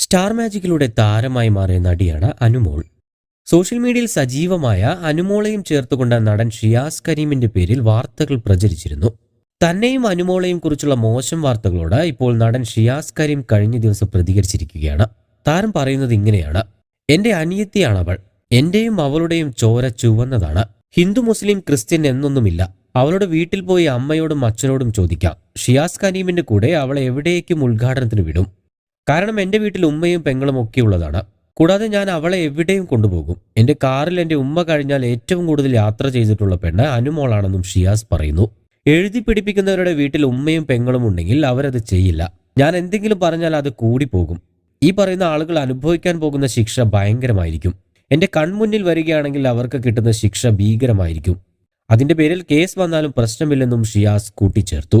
Star മാജിക്കിലൂടെ താരമായി മാറിയ നടിയാണ് അനുമോൾ. സോഷ്യൽ മീഡിയയിൽ സജീവമായ അനുമോളെയും ചേർത്തുകൊണ്ട് നടൻ ഷിയാസ് കരീമിന്റെ പേരിൽ വാർത്തകൾ പ്രചരിച്ചിരുന്നു. തന്നെയും അനുമോളെയും കുറിച്ചുള്ള മോശം വാർത്തകളോട് ഇപ്പോൾ നടൻ ഷിയാസ് കരീം കഴിഞ്ഞ ദിവസം പ്രതികരിച്ചിരിക്കുകയാണ്. താരം പറയുന്നത് ഇങ്ങനെയാണ്. എന്റെ അനിയത്തിയാണ് അവൾ. എന്റെയും അവളുടെയും ചോര ചുവന്നതാണ്. ഹിന്ദു മുസ്ലിം ക്രിസ്ത്യൻ എന്നൊന്നുമില്ല. അവളുടെ വീട്ടിൽ പോയി അമ്മയോടും അച്ഛനോടും ചോദിക്കാം. ഷിയാസ് കരീമിന്റെ കൂടെ അവളെ എവിടേക്കും ഉദ്ഘാടനത്തിന് വിടും. കാരണം എന്റെ വീട്ടിൽ ഉമ്മയും പെങ്ങളും ഒക്കെ ഉള്ളതാണ്. കൂടാതെ ഞാൻ അവളെ എവിടെയും കൊണ്ടുപോകും. എന്റെ കാറിൽ എന്റെ ഉമ്മ കഴിഞ്ഞാൽ ഏറ്റവും കൂടുതൽ യാത്ര ചെയ്തിട്ടുള്ള പെണ്ണ് അനുമോളാണെന്നും ഷിയാസ് പറയുന്നു. എഴുതി പിടിപ്പിക്കുന്നവരുടെ വീട്ടിൽ ഉമ്മയും പെങ്ങളും ഉണ്ടെങ്കിൽ അവരത് ചെയ്യില്ല. ഞാൻ എന്തെങ്കിലും പറഞ്ഞാൽ അത് കൂടി പോകും ഈ പറയുന്ന ആളുകൾ അനുഭവിക്കാൻ പോകുന്ന ശിക്ഷ ഭയങ്കരമായിരിക്കും. എന്റെ കൺമുന്നിൽ വരികയാണെങ്കിൽ അവർക്ക് കിട്ടുന്ന ശിക്ഷ ഭീകരമായിരിക്കും. അതിന്റെ പേരിൽ കേസ് വന്നാലും പ്രശ്നമില്ലെന്നും ഷിയാസ് കൂട്ടിച്ചേർത്തു.